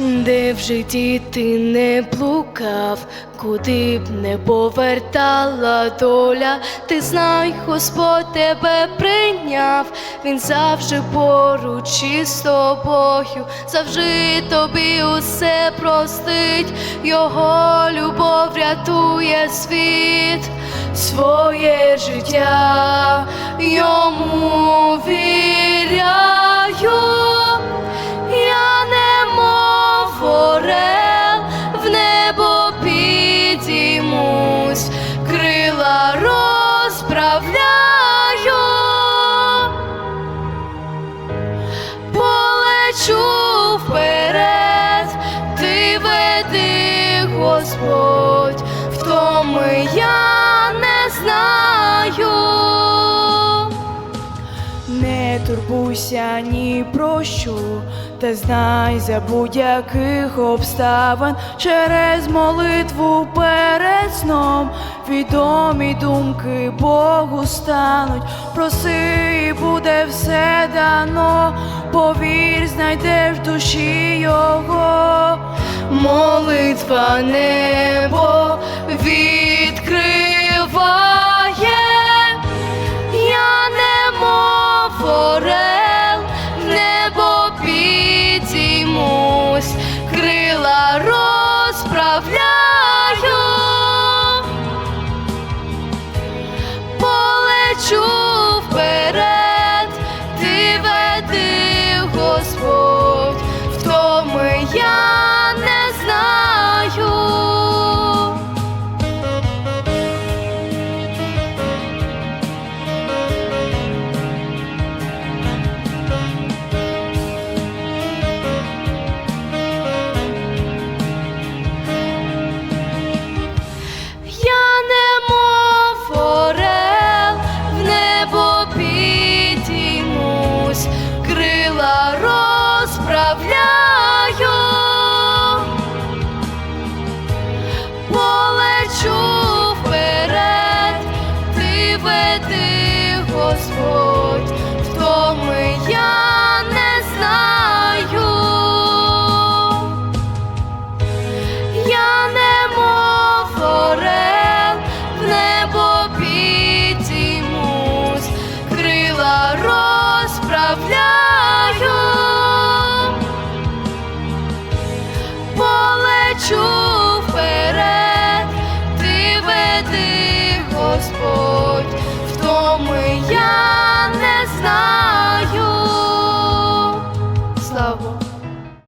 Де в житті ти не блукав, куди б не повертала доля, ти знай, Господь тебе прийняв, Він завжди поруч із тобою, завжди тобі усе простить, Його любов рятує світ, своє життя йому втоми я не знаю. Не турбуйся ні про що, та знай за будь-яких обставин через молитву перед сном відомі думки Богу стануть, проси і буде все дано, повір, знайдеш в душі його. Молитва небо відкриває, Господь,